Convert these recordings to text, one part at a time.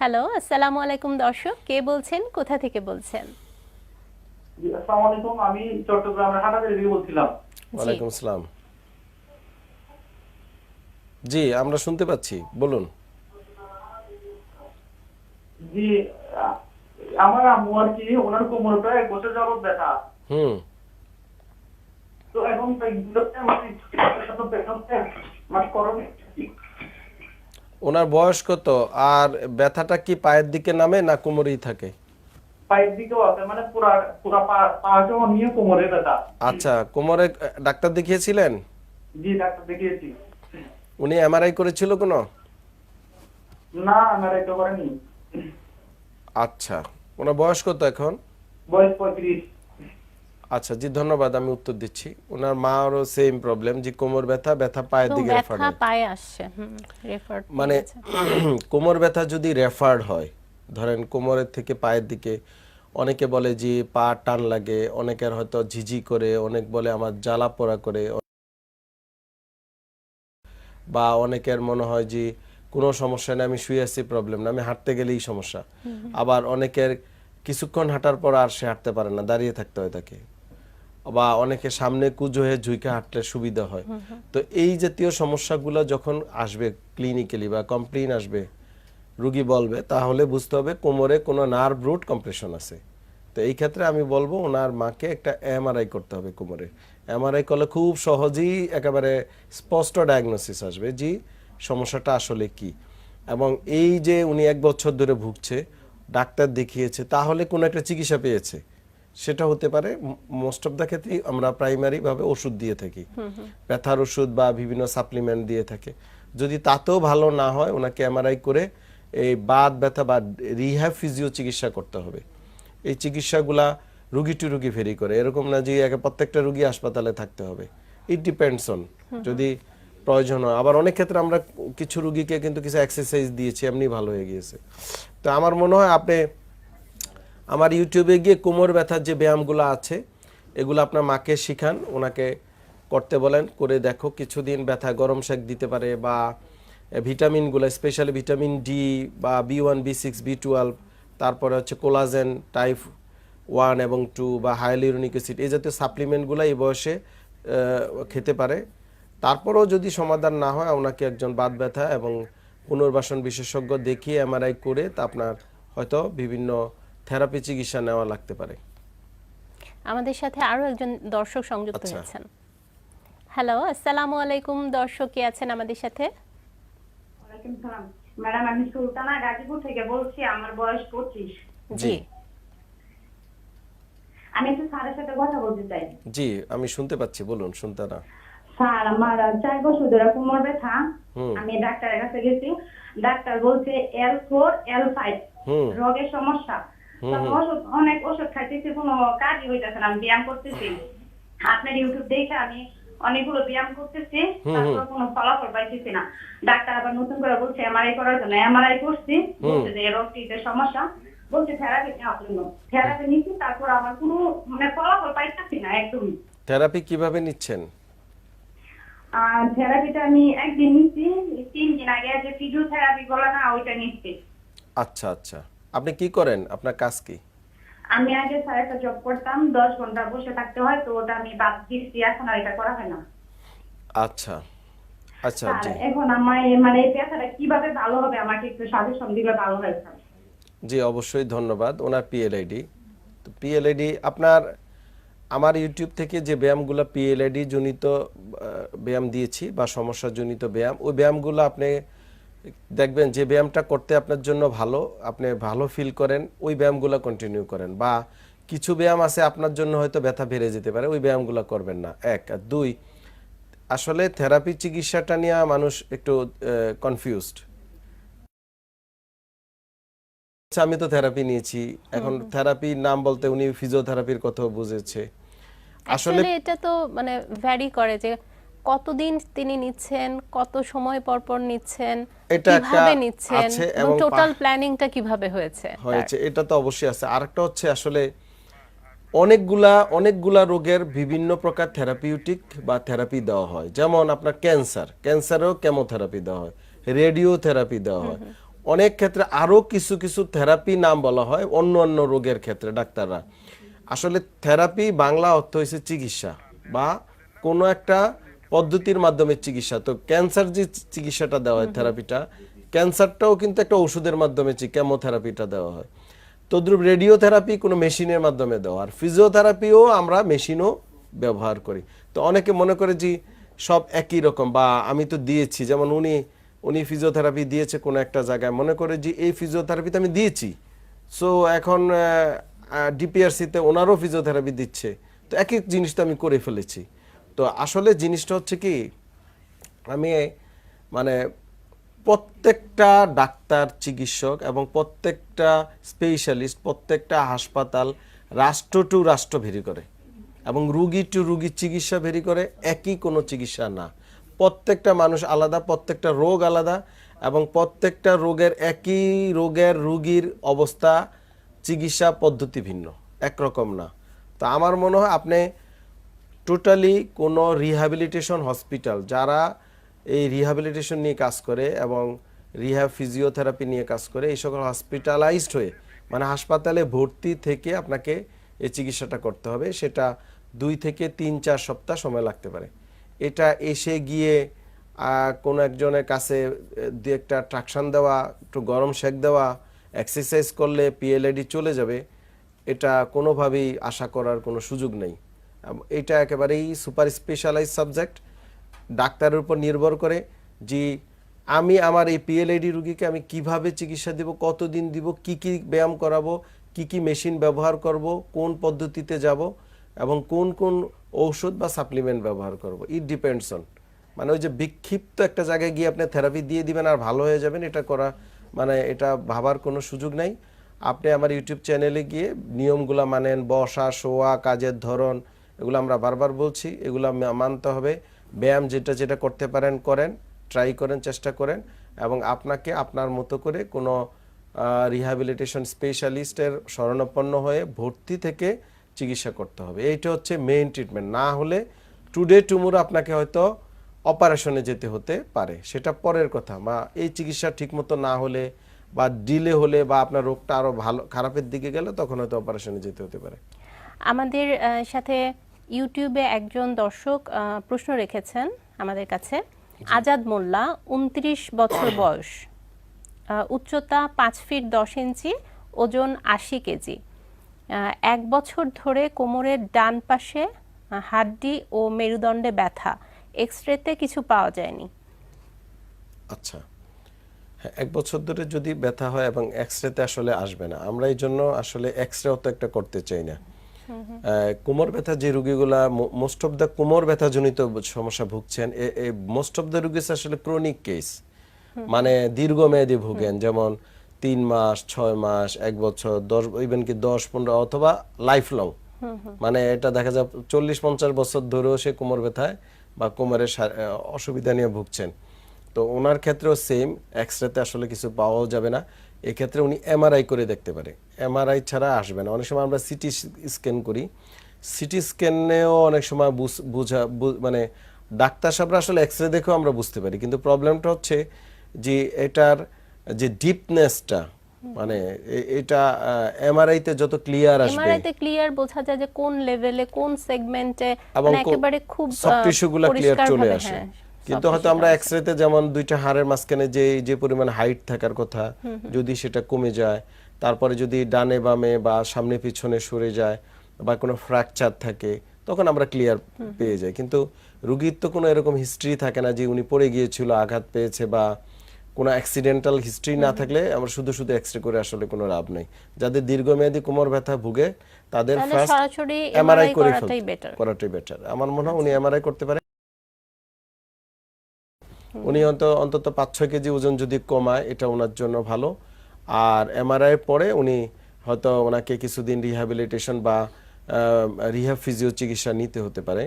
Hello আসসালামু আলাইকুম দর্শক। কে বলছেন? কোথা থেকে বলছেন? জি, আসসালামু আলাইকুম। আমি চট্টগ্রামের হাটাজারি থেকে বলছিলাম। ওয়ালাইকুম আসসালাম। জি আমরা শুনতে পাচ্ছি। বলুন। জি আমার আম্মু আর কি ওনার কোমরে প্রায় এক বছর যাবত ব্যথা। হুম। তো এখন এগুলোতে মানে শত পেশেন্টে মানে করণীয় কি? ওনার বয়স কত? আর ব্যথাটা কি পায়ের দিকে নামে না কোমরেই থাকে? পায়ের দিকেও আছে মানে পুরা পুরা পা পা নিয়ে কোমরে ব্যথা। আচ্ছা কোমরে ডাক্তার দেখিয়েছিলেন? জি ডাক্তার দেখিয়েছি। উনি এমআরআই করেছিল কোনো? না আমার এটা করেনি। আচ্ছা ওনার বয়স কত এখন? বয়স পঁয়ত্রিশ। আচ্ছা জি ধন্যবাদ আমি উত্তর দিচ্ছি। ওনার মারও সেম প্রবলেম যে কোমর ব্যথা ব্যথা পায়ের দিকে রেফার ব্যথা পায়ে আসছে রেফার মানে কোমর ব্যথা যদি রেফার্ড হয় ধরেন কোমরের থেকে পায়ের দিকে অনেকে বলে যে পা টান লাগে অনেকের হয়তো ঝিঝি করে অনেক বলে আমার জ্বালা পোড়া করে। বা অনেকের মনে হয় যে কোনো সমস্যা নেই আমি শুয়ে আছি প্রবলেম না আমি হাঁটতে গেলেই সমস্যা। আবার অনেকের কিছুক্ষণ হাঁটার পর আর সে হাঁটতে পারে না দাঁড়িয়ে থাকতে হয় তাকে। বা অনেকে সামনে কুজো হয়ে ঝুঁকে হাঁটলে সুবিধা হয়। তো এই জাতীয় সমস্যাগুলো যখন আসবে ক্লিনিক্যালি বা কমপ্লেন আসবে রুগী বলবে তাহলে বুঝতে হবে কোমরে কোনো নার্ভ রুট কম্প্রেশন আছে। তো এই ক্ষেত্রে আমি বলব ওনার মাকে একটা এমআরআই করতে হবে কোমরে। এমআরআই করলে খুব সহজেই একেবারে স্পষ্ট ডায়াগনোসিস আসবে যে সমস্যাটা আসলে কি। এবং এই যে উনি এক বছর ধরে ভুগছে ডাক্তার দেখিয়েছে তাহলে কোনো একটা চিকিৎসা পেয়েছে। সেটা হতে পারে মোস্ট অফ দ্য ক্ষেত্রেই আমরা প্রাইমারি ভাবে ওষুধ দিয়ে থাকি। ব্যথার ওষুধ বা বিভিন্ন সাপ্লিমেন্ট দিয়ে থাকে। যদি তাতেও ভালো না হয় ওনাকে এমআরআই করে এই বাদ ব্যথা বা রিহ্যাব ফিজিও চিকিৎসা করতে হবে। এই চিকিৎসাগুলা রুগী টু রুগী ভেরি করে। এরকম না যে একে প্রত্যেকটা রুগী হাসপাতালে থাকতে হবে। ইট ডিপেন্ডস অন যদি প্রয়োজন হয়। আবার অনেক ক্ষেত্রে আমরা কিছু রুগীকে কিন্তু কিছু এক্সারসাইজ দিয়েছি এমনি ভালো হয়ে গিয়েছে। তো আমার মনে হয় আপনি আমার ইউটিউবে গিয়ে কোমর ব্যথার যে ব্যায়ামগুলো আছে, এগুলো আপনার মাকে শিখান। ওনাকে করতে বলেন, করে দেখো, কিছুদিন ব্যথা গরম শেক দিতে পারে বা ভিটামিনগুলো, স্পেশালি ভিটামিন ডি বা B one, B six, B twelve, তারপরে হচ্ছে কোলাজেন টাইপ ওয়ান এবং টু বা হাইলিউরনিক অ্যাসিড, এই জাতীয় সাপ্লিমেন্টগুলো এই বয়সে খেতে পারে। তারপরেও যদি সমাধান না হয়, ওনাকে একজন বাত ব্যথা এবং পুনর্বাসন বিশেষজ্ঞ দেখিয়ে এমআরআই করে তা আপনার হয়তো বিভিন্ন থেরাপি চিকিৎসা নেওয়া লাগতে পারে। আমাদের সাথে আরও একজন দর্শক সংযুক্ত আচ্ছা। হয়েছেন। হ্যালো আসসালামু আলাইকুম দর্শক কে আছেন আমাদের সাথে? ম্যাডাম আমি সুলতানা গাজীপুর থেকে বলছি আমার বয়স পঁচিশ। জি। আমি একটু স্যারের সাথে কথা বলতে চাই। জি আমি শুনতে পাচ্ছি বলুন শুনতে না স্যার আমার চার বছর ধরে কোমর ব্যথা। আমি ডাক্তারের কাছে গেছি। ডাক্তার বলছে এল ফোর এল ফাইভ রোগের সমস্যা। অনেক ওষুধ খাইতেছি কোনো কাজই হইতেছে না আমি ব্যায়াম করতেছি। আপনার ইউটিউব দেখে আমি অনেকগুলো ব্যায়াম করতেছি তারপর কোনো ফলাফল পাইতেছি না। ডাক্তার আবার নতুন করে বলছে এমআরআই করার জন্য এমআরআই করছি বলছে যে সমস্যা বলছে থেরাপি নেওয়ার জন্য। থেরাপি নিচ্ছি তারপর আমার কোনো মানে ফলাফল পাইতেছি না একদমই। থেরাপি কীভাবে নিচ্ছেন? আর থেরাপিটা আমি একদিন নিচ্ছি তিন দিন আগে যে ফিজিওথেরাপি বলে না ওইটা নিচ্ছি। আচ্ছা আচ্ছা। আপনি কি করেন? আপনার কাজ কি? আমি আগে স্যার একটা জব করতাম দশ ঘণ্টা বসে থাকতে হয় তো ওটা আমি বাদ দিচ্ছি এখন আর এটা করা হয় না। আচ্ছা। আচ্ছা জি। এখন আমার মানে এই ব্যথাটা কীভাবে ভালো হবে আমাকে একটু সাজেশন দিলে ভালো হয় স্যার জি অবশ্যই ধন্যবাদ। ওনার পিএলআইডি তো পিএলআইডি আপনার আমার ইউটিউব থেকে যে ব্যায়ামগুলো পিএলআইডি জনিত ব্যায়াম দিয়েছি বা সমস্যা জনিত ব্যায়াম ওই ব্যায়ামগুলো আপনি দেখবেন যে ব্যায়ামটা করতে আপনার জন্য ভালো আপনি ভালো ফিল করেন ওই ব্যায়ামগুলো কন্টিনিউ করেন। বা কিছু ব্যায়াম আছে আপনার জন্য হয়তো ব্যথা বেড়ে যেতে পারে ওই ব্যায়ামগুলো করবেন না। এক। আর দুই আসলে থেরাপি চিকিৎসাটা নিয়ে মানুষ একটু কনফিউজড আচ্ছা আমি তো থেরাপি নিয়েছি। এখন থেরাপি নাম বলতে উনি ফিজিওথেরাপির কথাও বুঝেছে। আসলে আসলে এটা তো মানে ভ্যারি করে যে কতদিন তিনি নিচ্ছেন কত সময় পর পর নিচ্ছেন এটা কীভাবে নিচ্ছেন এবং টোটাল প্ল্যানিংটা কীভাবে হয়েছে? হয়েছে এটা তো অবশ্যই আছে। আরেকটা হচ্ছে আসলে অনেকগুলা অনেকগুলা রোগের বিভিন্ন প্রকার থেরাপিউটিক বা থেরাপি দেওয়া হয়। যেমন আপনার ক্যান্সার ক্যান্সারেও কেমোথেরাপি দেওয়া হয় রেডিও থেরাপি দেওয়া হয়। অনেক ক্ষেত্রে আরও কিছু কিছু থেরাপি নাম বলা হয় অন্য অন্য রোগের ক্ষেত্রে ডাক্তাররা। আসলে থেরাপি বাংলা অর্থ হয়েছে চিকিৎসা বা কোনো একটা পদ্ধতির মাধ্যমে চিকিৎসা। তো ক্যান্সার যে চিকিৎসাটা দেওয়া হয় থেরাপিটা ক্যান্সারটাও কিন্তু একটা ওষুধের মাধ্যমে কেমোথেরাপিটা দেওয়া হয়। তদ্রুপ রেডিওথেরাপি কোনো মেশিনের মাধ্যমে দেওয়া। আর ফিজিওথেরাপিও আমরা মেশিনও ব্যবহার করি। তো অনেকে মনে করে যে সব একই রকম বা আমি তো দিয়েছি যেমন উনি উনি ফিজিওথেরাপি দিয়েছে কোনো একটা জায়গায়। মনে করে যে এই ফিজিওথেরাপিতে আমি দিয়েছি। সো এখন ডিপিআরসিতে ওনারও ফিজিওথেরাপি দিচ্ছে। তো এক এক জিনিস তো আমি করে ফেলেছি। তো আসলে জিনিসটা হচ্ছে কি, আমি মানে প্রত্যেকটা ডাক্তার, চিকিৎসক এবং প্রত্যেকটা স্পেশালিস্ট প্রত্যেকটা হাসপাতাল রাষ্ট্র টু রাষ্ট্র ভেরি করে এবং রুগী টু রুগীর চিকিৎসা ভেরি করে, একই কোনো চিকিৎসা না। প্রত্যেকটা মানুষ আলাদা, প্রত্যেকটা রোগ আলাদা এবং প্রত্যেকটা রোগের একই রোগের রুগীর অবস্থা, চিকিৎসা পদ্ধতি ভিন্ন, একরকম না। তো আমার মনে হয় আপনি টোটালি কোনো রিহ্যাবিলিটেশন হসপিটাল যারা এই রিহ্যাবিলিটেশন নিয়ে কাজ করে এবং রিহ্যাব ফিজিওথেরাপি নিয়ে কাজ করে, এই সকল হসপিটালাইজড হয়ে মানে হাসপাতালে ভর্তি থেকে আপনাকে এই চিকিৎসাটা করতে হবে। সেটা দুই থেকে তিন, চার সপ্তাহ সময় লাগতে পারে। এটা এসে গিয়ে কোনো একজনের কাছে দু একটা ট্রাকশন দেওয়া, একটু গরম সেক দেওয়া এক্সারসাইজ করলে পিএলআইডি চলে যাবে, এটা কোনোভাবেই আশা করার কোনো সুযোগ নেই। এটা একেবারেই সুপার স্পেশালাইজ সাবজেক্ট। ডাক্তারের উপর নির্ভর করে যে আমি আমার এই পিএলআইডি রুগীকে আমি কীভাবে চিকিৎসা দেব, কতদিন দিব, কি কি ব্যায়াম করাবো, কি কি মেশিন ব্যবহার করব, কোন পদ্ধতিতে যাব এবং কোন কোন ঔষধ বা সাপ্লিমেন্ট ব্যবহার করব। ইট ডিপেন্ডস অন মানে ওই যে বিক্ষিপ্ত একটা জায়গায় গিয়ে আপনি থেরাপি দিয়ে দিবেন আর ভালো হয়ে যাবেন, এটা করা মানে এটা ভাবার কোনো সুযোগ নাই। আপনি আমার ইউটিউব চ্যানেলে গিয়ে নিয়মগুলো মানেন, বসা, শোয়া, কাজের ধরন এগুলো আমরা বারবার বলছি, এগুলো মানতে হবে। ব্যায়াম যেটা যেটা করতে পারেন, করেন ট্রাই করেন, চেষ্টা করেন এবং আপনাকে আপনার মতো করে কোনো রিহ্যাবিলিটেশন স্পেশালিস্টের শরণাপন্ন হয়ে ভর্তি থেকে চিকিৎসা করতে হবে। এইটা হচ্ছে মেইন ট্রিটমেন্ট না হলে টুডে টুমোরো আপনাকে হয়তো অপারেশনে যেতে হতে পারে। সেটা পরের কথা। বা এই চিকিৎসা ঠিকমতো না হলে বা ডিলে হলে বা আপনার রোগটা আরও ভালো, খারাপের দিকে গেলে তখন হয়তো অপারেশনে যেতে হতে পারে। আমাদের সাথে ইউটিউবে একজন দর্শক প্রশ্ন রেখেছেন আমাদের কাছে। আজাদ মোল্লা উনত্রিশ বছর বয়স। উচ্চতা পাঁচ ফিট দশ ইঞ্চি ওজন আশি কেজি। এক বছর ধরে কোমরের ডান পাশে হাড্ডি ও মেরুদণ্ডে ব্যথা। এক্স রেতে কিছু পাওয়া যায়নি। আচ্ছা। হ্যাঁ এক বছর ধরে যদি ব্যথা হয় এবং এক্স রেতে আসলে আসবে না আমরা এই জন্য আসলে এক্স রেও তো একটা করতে চাই না। কোমর ব্যথা যে রুগীগুলা মোস্ট অফ দ্য কোমর ব্যথা জনিত সমস্যা ভুগছেন মোস্ট অফ দ্য রুগীস আসলে ক্রনিক কেস মানে দীর্ঘমেয়াদী ভুগেন যেমন তিন মাস ছয় মাস এক বছর দশ ইভেন কি দশ পনেরো অথবা লাইফ লং মানে এটা দেখা যায় চল্লিশ পঞ্চাশ বছর ধরেও সে কোমর ব্যথায় বা কোমরের অসুবিধা নিয়ে ভুগছেন। তো ওনার ক্ষেত্রেও সেম এক্স রেতে আসলে কিছু পাওয়াও যাবে না। এক্ষেত্রে উনি এমআরআই করে দেখতে পারে। এমআরআই ছাড়া আসবে না। অনেক সময় আমরা সিটি স্ক্যান করি। সিটি স্ক্যানেও অনেক সময় বুঝা মানে ডাক্তার সাহেবরা আসলে এক্স রে দেখেও আমরা বুঝতে পারি। কিন্তু প্রবলেমটা হচ্ছে যে এটার যে ডিপনেসটা মানে এটা এমআরআই তে যত ক্লিয়ার আসবে এমআরআই তে ক্লিয়ার বোঝা যায় যে কোন লেভেলে কোন সেগমেন্টে মানে একেবারে খুব সব টিস্যুগুলো ক্লিয়ার চলে আসে। হ্যাঁ, কিন্তু হয়তো আমরা tissue এক্স রেতে যেমন দুইটা হাড়ের মাঝখানে যে যে পরিমাণ হাইট থাকার কথা যদি সেটা কমে যায় তারপরে যদি ডানে বামে বা সামনে পিছনে সরে যায় বা কোনো ফ্র্যাকচার থাকে তখন আমরা ক্লিয়ার পেয়ে যাই। কিন্তু রুগীর তো কোনো এরকম হিস্ট্রি থাকে না যে উনি পড়ে গিয়েছিল আঘাত পেয়েছে বা কোনো অ্যাক্সিডেন্টাল হিস্ট্রি না থাকলে আমরা শুধু শুধু এক্স রে করে আসলে কোনো লাভ নেই। যাদের দীর্ঘমেয়াদী কোমর ব্যথা ভুগে তাদের ফার্স্ট এমআরআই করে করাটাই ফেলতে করাটাই বেটার আমার মনে হয় উনি এমআরআই করতে পারে। উনি অন্ত অন্তত পাঁচ ছয় কেজি ওজন যদি কমায় এটা ওনার জন্য ভালো। আর এমআরআই পরে উনি হয়তো ওনাকে কিছুদিন রিহ্যাবিলিটেশন বা রিহ্যাব ফিজিও চিকিৎসা নিতে হতে পারে।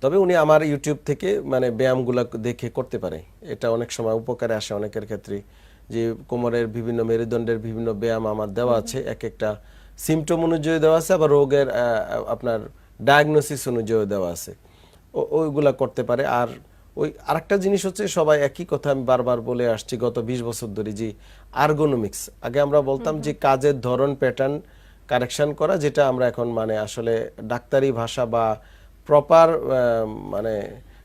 তবে উনি আমার ইউটিউব থেকে মানে ব্যায়ামগুলো দেখে করতে পারে। এটা অনেক সময় উপকারে আসে অনেকের ক্ষেত্রে। যে কোমরের বিভিন্ন মেরুদণ্ডের বিভিন্ন ব্যায়াম আমার দেওয়া আছে এক একটা সিমটম অনুযায়ী দেওয়া আছে আবার রোগের আপনার ডায়াগনোসিস অনুযায়ী দেওয়া আছে। ওইগুলা করতে পারে। আর ওই আরেকটা জিনিস হচ্ছে সবাই একই কথা আমি বারবার বলে আসছি গত বিশ বছর ধরে যে আর্গোনমিক্স আগে আমরা বলতাম যে কাজের ধরন প্যাটার্ন কারেকশন করা যেটা আমরা এখন মানে আসলে ডাক্তারি ভাষা বা প্রপার মানে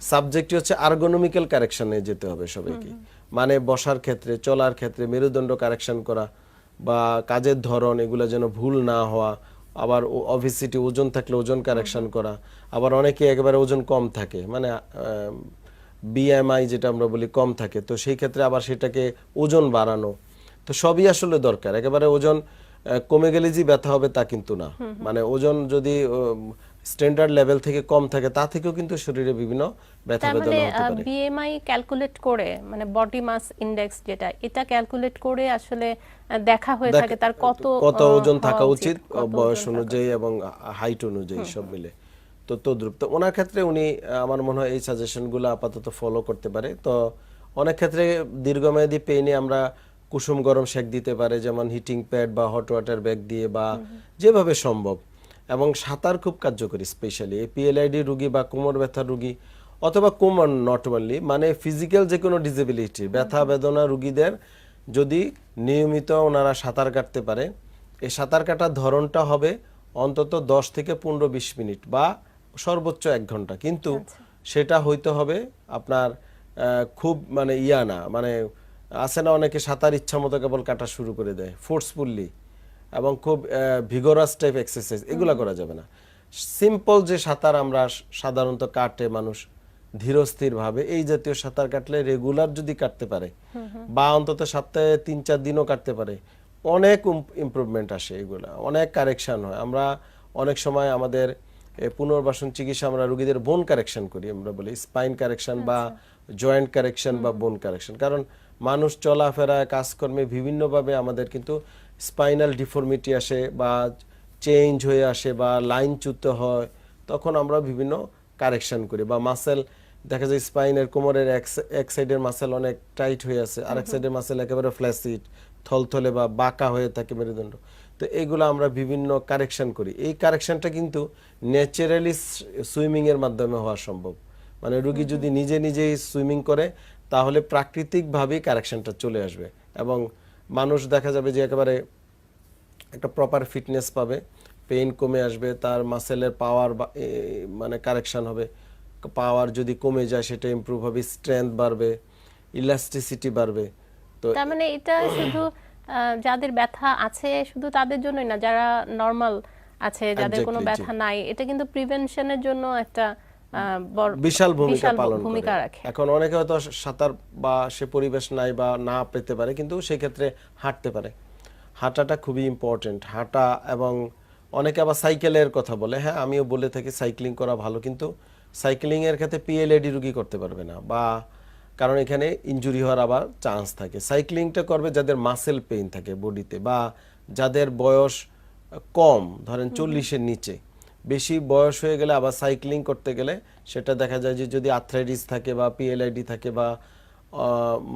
সাবজেক্টই হচ্ছে আর্গোনমিক্যাল কারেকশনে যেতে হবে সবাইকে। মানে বসার ক্ষেত্রে চলার ক্ষেত্রে মেরুদণ্ড কারেকশন করা বা কাজের ধরন এগুলো যেন ভুল না হওয়া আবার অভিসিটি ওজন থাকলে ওজন কারেকশন করা আবার অনেকে একেবারে ওজন কম থাকে। মানে বিএমআই যেটা আমরা বলি কম থাকে তো সেই ক্ষেত্রে আবার সেটাকে ওজন বাড়ানো তো সবই আসলে দরকার। একেবারে ওজন কমে গেলে যে ব্যথা হবে তা কিন্তু না। মানে ওজন যদি স্ট্যান্ডার্ড লেভেল থেকে কম থাকে তা থেকেও কিন্তু শরীরে বিভিন্ন ব্যথা মানে বেদনা হতে পারে। বিএমআই ক্যালকুলেট করে মানে বডি মাস ইন্ডেক্স যেটা এটা ক্যালকুলেট করে আসলে দেখা হয়ে থাকে তার কত কত ওজন থাকা উচিত বয়স অনুযায়ী এবং হাইট অনুযায়ী সব মিলে। তো তদ্রুপ তো ওনার ক্ষেত্রে উনি আমার মনে হয় এই সাজেশনগুলো আপাতত ফলো করতে পারে। তো অনেক ক্ষেত্রে দীর্ঘমেয়াদী পেইনে আমরা কুসুম গরম সেক দিতে পারে যেমন হিটিং প্যাড বা হট ওয়াটার ব্যাগ দিয়ে বা যেভাবে সম্ভব। এবং সাঁতার খুব কার্যকরী স্পেশালি এই পিএলআইডি রুগী বা কোমর ব্যথার রুগী অথবা কোমর নট অনলি মানে ফিজিক্যাল যে কোনো ডিসেবিলিটি ব্যথা বেদনা রুগীদের যদি নিয়মিত ওনারা সাঁতার কাটতে পারে এই সাঁতার কাটার ধরনটা হবে অন্তত দশ থেকে পনেরো বিশ মিনিট বা সর্বোচ্চ এক ঘণ্টা। কিন্তু সেটা হইতে হবে আপনার খুব মানে ইয়া না মানে আছে না অনেকে সাঁতার ইচ্ছা মতো কেবল কাটা শুরু করে দেয় ফোর্সফুললি এবং খুব ভিগোরাস টাইপ এক্সারসাইজ এগুলো করা যাবে না। সিম্পল যে সাঁতার আমরা সাধারণত কাটে মানুষ ধীরস্থিরভাবে এই জাতীয় সাঁতার কাটলে রেগুলার যদি কাটতে পারে বা অন্তত সপ্তাহে তিন চার দিনও কাটতে পারে অনেক ইমপ্রুভমেন্ট আসে এগুলা অনেক কারেকশন হয়। আমরা অনেক সময় আমাদের পুনর্বাসন চিকিৎসা আমরা রোগীদের বোন কারেকশন করি আমরা বলি স্পাইন কারেকশন বা জয়েন্ট কারেকশন বা বোন কারেকশন কারণ মানুষ চলাফেরা কাজকর্মে বিভিন্নভাবে আমাদের কিন্তু স্পাইনাল ডিফর্মিটি আসে বা চেঞ্জ হয়ে আসে বা লাইন চ্যুত হয় তখন আমরা বিভিন্ন কারেকশন করি বা মাসেল দেখা যায় স্পাইনের কোমরের এক সাইডের মাসেল অনেক টাইট হয়ে আছে আর এক সাইডের মাসেল একেবারে ফ্ল্যাসিড থলথলে বা বাঁকা হয়ে থাকে মেরুদণ্ড। তো এইগুলো আমরা বিভিন্ন কারেকশন করি। এই কারেকশনটা কিন্তু ন্যাচারালি সুইমিংয়ের মাধ্যমে হওয়া সম্ভব। মানে রুগী যদি নিজে নিজেই সুইমিং করে তাহলে প্রাকৃতিকভাবেই কারেকশনটা চলে আসবে এবং মানুষ দেখা যাবে যে একেবারে একটা প্রপার ফিটনেস পাবে পেইন কমে আসবে তার মাসেলের পাওয়ার মানে কারেকশন হবে। পাওয়ার যদি কমে যায় সেটা ইমপ্রুভ হবে স্ট্রেংথ বাড়বে ইলাস্টিসিটি বাড়বে। তো তার মানে এটা শুধু যাদের ব্যথা আছে শুধু তাদের জন্যই না যারা নর্মাল আছে যাদের কোনো ব্যথা নাই এটা কিন্তু প্রিভেনশনের জন্য একটা বিশাল ভূমিকা পালন ভূমিকা করে। রাখে। এখন অনেকে হয়তো সাঁতার বা সে পরিবেশ নাই বা না পেতে পারে কিন্তু সেই ক্ষেত্রে হাঁটতে পারে। হাঁটাটা খুবই ইম্পর্টেন্ট হাঁটা এবং অনেকে আবার সাইকেলের কথা বলে হ্যাঁ আমিও বলে থাকি সাইক্লিং করা ভালো কিন্তু সাইক্লিং এর ক্ষেত্রে পিএলএডি রুগী করতে পারবে না বা কারণ এখানে ইনজুরি হওয়ার আবার চান্স থাকে। সাইক্লিংটা করবে যাদের মাসেল পেইন থাকে বডিতে বা যাদের বয়স কম ধরেন চল্লিশের নিচে। বেশি বয়স হয়ে গেলে আবার সাইক্লিং করতে গেলে সেটা দেখা যায় যে যদি আর্থ্রাইটিস থাকে বা পিএলআইডি থাকে বা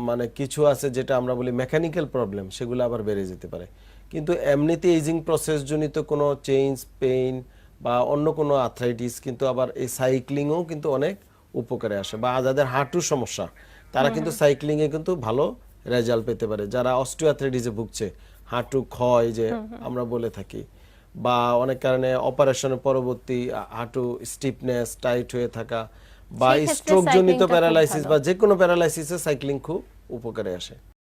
মানে কিছু আছে যেটা আমরা বলি মেকানিক্যাল প্রবলেম সেগুলো আবার বেড়ে যেতে পারে। কিন্তু এমনিতে এজিং প্রসেসজনিত কোনো চেঞ্জ পেইন বা অন্য কোনো আর্থ্রাইটিস কিন্তু আবার এই সাইক্লিংও কিন্তু অনেক উপকারে আসে বা যাদের হাঁটুর সমস্যা তারা কিন্তু সাইক্লিংয়ে কিন্তু ভালো রেজাল্ট পেতে পারে। যারা অস্টিওআর্থ্রাইটিসে ভুগছে হাঁটু ক্ষয় যে আমরা বলে থাকি বা অনেক কারণে অপারেশনের পরবর্তী হাঁটু স্টিফনেস টাইট হয়ে থাকা বা সেই ক্ষেত্রে স্ট্রোক জনিত cycling টা খুব প্যারালাইসিস বা যে কোনো প্যারালাইসিসে সাইক্লিং খুব উপকারে আসে।